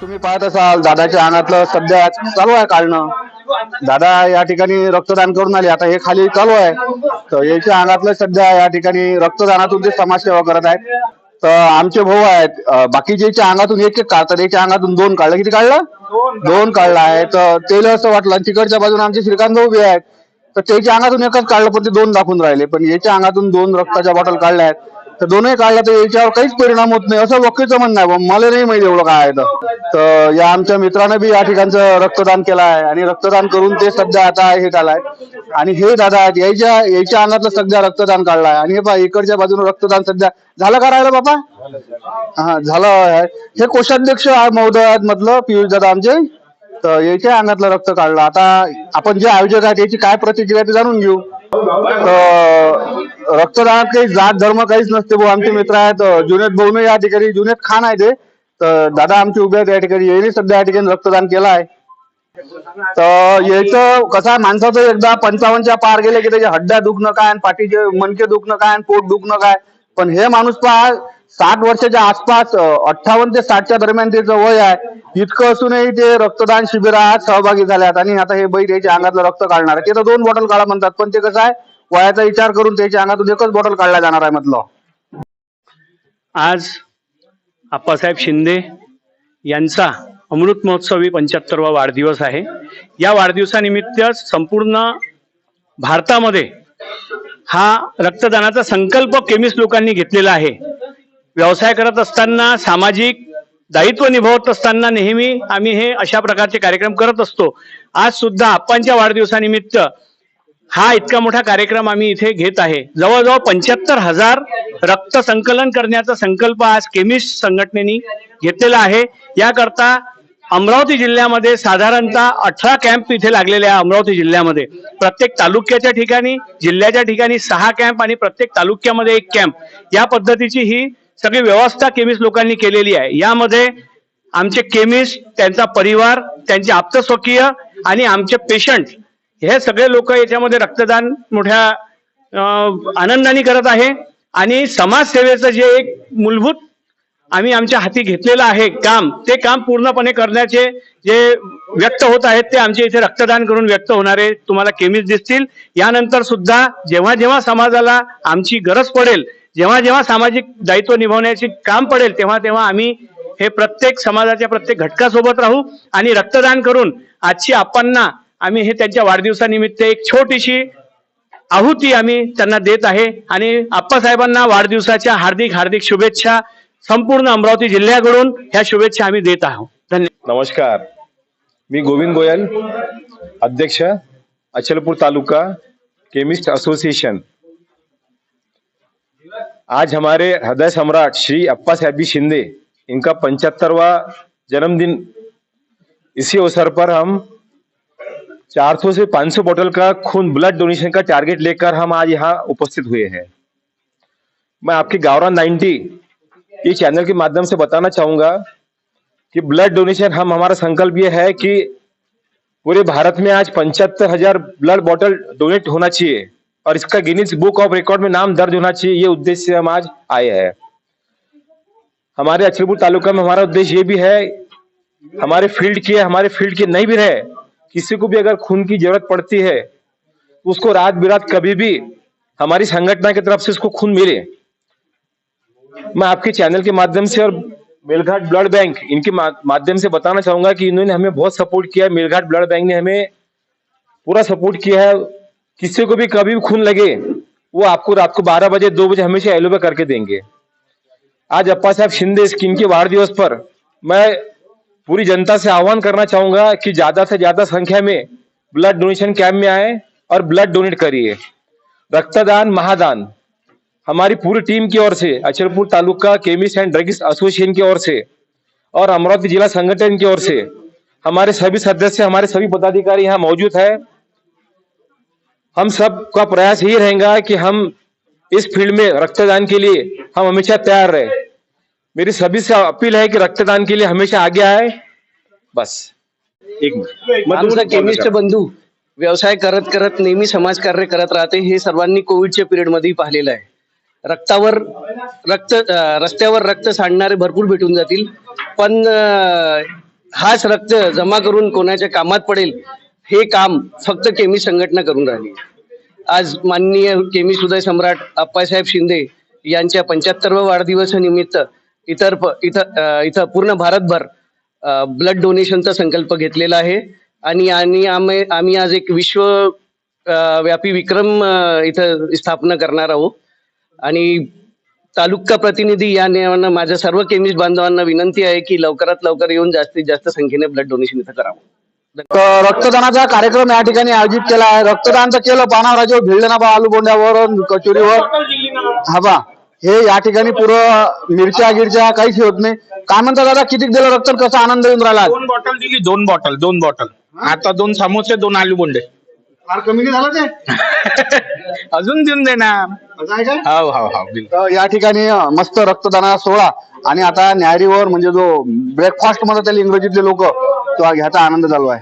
तुम्ही पाहत असाल दादाच्या अंगातलं सध्या चालू आहे काढणं. दादा या ठिकाणी रक्तदान करून आले. आता हे खाली चालू आहे. तर याच्या अंगातलं सध्या या ठिकाणी रक्तदानातून ते समाजसेवा करत आहेत तर आमचे भाऊ आहेत. बाकीच्या अंगातून एक एक काढतात याच्या अंगातून दोन काढलं किती काढलं? दोन काढलं आहे. तर तेल असं वाटलं आणि तिकडच्या बाजूने आमचे श्रीकांत भाऊ बी आहेत. तर त्याच्या अंगातून एकच काढलं पण ते दोन दाखवून राहिले. पण याच्या अंगातून दोन रक्ताच्या बॉटल काढल्या आहेत. तर दोनही काढल्या तर याच्यावर काहीच परिणाम होत नाही असं वकीलचं म्हणणं आहे. मला नाही माहिती एवढं काय आहे तर. या आमच्या मित्रानं बी या ठिकाणचं रक्तदान केलं आहे. आणि रक्तदान करून ते सध्या आता हे झालाय आणि हे दादा आहेत याच्या याच्या अंगातलं सध्या रक्तदान काढलं आहे. आणि हे पहा इकडच्या बाजूने रक्तदान सध्या झालं का राहिलं बाबा हा झालं आहे. हे कोषाध्यक्ष आहे महोदय आहेत म्हटलं पियुष दादा आमचे. तर याच्या अंगातलं रक्त काढलं. आता आपण जे आयोजक आहेत याची काय प्रतिक्रिया ते जाणून घेऊ. रक्तदानात काही जात धर्म काहीच नसते भाऊ. आमचे मित्र आहेत जुनेद भाऊ या ठिकाणी जुनेद खान आहे ते. तर दादा आमचे उभे आहेत या ठिकाणी. यांनी सध्या या ठिकाणी रक्तदान केलं आहे. तर याचं कसं आहे माणसाचं एकदा पंचावन्नच्या पार गेले की त्याच्या हड्ड्या दुखणं काय आणि पाठीचे मणके दुखणं काय आणि पोट दुखणं काय. पण हे माणूस पहा साठ वर्षाच्या आसपास अठ्ठावन्न ते साठच्या दरम्यान त्याचं वय आहे. इतकं असूनही ते रक्तदान शिबिरात सहभागी झाल्यात आणि आता हे बैल याच्या अंगातलं रक्त काढणार आहे ते तर दोन बॉटल काढा म्हणतात. पण ते कसं आहे वयाचा विचार करून त्याच्या अंगातून एकच बॉटल काढला जाणार आहे म्हटलं आज आप्पासाहेब शिंदे यांचा अमृत महोत्सवी पंच्याहत्तरवा वाढदिवस आहे. या वाढदिवसानिमित्त संपूर्ण भारतामध्ये हा रक्तदानाचा संकल्प केमिस्ट लोकांनी घेतलेला आहे. व्यवसाय करत असताना सामाजिक दायित्व निभावत असताना नेहमी आम्ही हे अशा प्रकारचे कार्यक्रम करत असतो. आज सुद्धा आप्पांच्या वाढदिवसानिमित्त हा इतका मोठा कार्यक्रम आम्ही इथे घेत आहे. जवळजवळ पंच्याहत्तर हजार रक्त संकलन करण्याचा संकल्प आज केमिस्ट संघटनेने घेतलेला आहे. याकरता अमरावती जिल्ह्यामध्ये साधारणतः अठरा कॅम्प इथे लागलेले आहे अमरावती जिल्ह्यामध्ये. प्रत्येक तालुक्याच्या ठिकाणी जिल्ह्याच्या ठिकाणी सहा कॅम्प आणि प्रत्येक तालुक्यामध्ये एक कॅम्प. या पद्धतीची ही सगळी व्यवस्था केमिस्ट लोकांनी केलेली आहे. यामध्ये आमचे केमिस्ट त्यांचा परिवार त्यांचे आप्तस्वकीय आणि आमचे पेशंट हे सगळे लोक याच्यामध्ये रक्तदान मोठ्या आनंदाने करत आहे. आणि समाजसेवेचं जे एक मूलभूत आम्ही आमच्या हाती घेतलेलं आहे काम ते काम पूर्णपणे करण्याचे जे व्यक्त होत आहेत ते आमचे इथे रक्तदान करून व्यक्त होणारे तुम्हाला केमिस्ट दिसतील. यानंतर सुद्धा जेव्हा जेव्हा समाजाला आमची गरज पडेल जेव्हा जेव्हा सामाजिक दायित्व निभावण्याचे काम पडेल तेव्हा तेव्हा आम्ही हे प्रत्येक समाजाच्या प्रत्येक घटकासोबत राहू आणि रक्तदान करून आजची आप्पांना आम्ही हे त्यांच्या वाढदिवसानिमित्त एक छोटीशी आहुती आम्ही त्यांना देत आहे. आणि आप्पासाहेबांना वाढदिवसाच्या हार्दिक हार्दिक शुभेच्छा संपूर्ण अमरावती जिल्ह्याकडून ह्या शुभेच्छा आम्ही देत आहोत. धन्यवाद. नमस्कार. मी गोविंद गोयल अध्यक्ष अचलपूर तालुका केमिस्ट एसोसिएशन आज हमारे हृदय सम्राट श्री अप्पा साहेब शिंदे इनका पंचहत्तरवा जन्मदिन इसी अवसर पर हम 400 से 500 बोतल का खून ब्लड डोनेशन का टारगेट लेकर हम आज यहाँ उपस्थित हुए हैं। मैं आपकी गावरा 90 ये चैनल के माध्यम से बताना चाहूँगा कि ब्लड डोनेशन हम, हमारा संकल्प ये है कि पूरे भारत में आज पंचहत्तर हज़ार ब्लड बॉटल डोनेट होना चाहिए और इसका गिनीज बुक ऑफ़ रिकॉर्ड में नाम दर्ज होना चाहिए, ये उद्देश्य से हम आज आए हैं। हमारे अचलपुर तालुका में हमारा उद्देश्य ये भी है, हमारे फ़ील्ड के, हमारे फ़ील्ड के नहीं भी रहे किसी को भी अगर खून की ज़रूरत पड़ती है, उसको रात बिरात कभी भी हमारी संगठन की तरफ़ से उसको खून मिले। मैं आपके चैनल के माध्यम से और मेलघाट ब्लड बैंक इनके माध्यम से बताना चाहूँगा कि इन्होंने हमें बहुत सपोर्ट किया है। मेलघाट ब्लड बैंक ने हमें पूरा सपोर्ट किया है। किसी को भी कभी भी खून लगे, वो आपको रात को बारह बजे, दो बजे हमेशा एलो पे करके देंगे। आज अप्पा साहब शिंदे स्कीम के वार दिवस पर मैं पूरी जनता से आह्वान करना चाहूँगा कि ज़्यादा से ज़्यादा संख्या में ब्लड डोनेशन कैंप में आए और ब्लड डोनेट करिए। रक्तदान, महादान। हमारी पूरी टीम की ओर से, Achalpur taluka chemist and druggist association की ओर से और अमरावती जिला संगठन की ओर से हमारे सभी सदस्य, हमारे सभी पदाधिकारी यहाँ मौजूद है। हम सब का प्रयास यही रहेगा कि हम इस फ़ील्ड में रक्तदान के लिए हम हमेशा तैयार रहे। मेरी सभी से अपील है कि रक्तदान के लिए हमेशा आगे आए। बस एक मिनिट। केमिस्ट बंधू व्यवसाय करत करत नेहमी समाजकार्य करत राहते हे सर्वांनी कोविडच्या पिरियडमध्ये पाहिलेलं आहे. रक्तावर रक्त रस्त्यावर रक्त सांडणारे भरपूर भेटून जातील पण हाच रक्त जमा करून कोणाच्या कामात पडेल हे काम फक्त केमी संघटना करून राहिली. आज माननीय केमी सुदय सम्राट आप्पासाहेब शिंदे यांच्या पंच्याहत्तरव्या वाढदिवसानिमित्त इतर इथं इथं पूर्ण भारतभर ब्लड डोनेशनचा संकल्प घेतलेला आहे. आणि आणि आम्ही आम्ही आज एक विश्व व्यापी विक्रम इथं स्थापना करणार आहोत. आणि तालुका प्रतिनिधी या नियमानं माझ्या सर्व केमिस्ट बांधवांना विनंती आहे की लवकरात लवकर येऊन जास्तीत जास्त संख्येने ब्लड डोनेशन इथं करावं. रक्तदानाचा कार्यक्रम या ठिकाणी आयोजित केला आहे. रक्तदान तर केलं पानावराजे भिडलं ना बा आलू बोंड्यावर कचोरीवर. हा बा. हे या ठिकाणी पुरं मिरच्या गिरच्या काहीच होत नाही. काय म्हणता दादा किती दिलं रक्त कसा आनंद येऊन राहिला दोन बॉटल दिली दोन बॉटल दोन बॉटल आता दोन समोसे दोन आलू बोंडे फार कमी नाही झालं ते? अजून देऊन असं आहे काय हो हो हो बिल. तर या ठिकाणी अं, मस्त रक्तदाना सोहळा. आणि आता न्याहारीवर म्हणजे जो ब्रेकफास्ट म्हणतात त्याला इंग्रजीतले लोक तो घ्यायचा आनंद चालू आहे.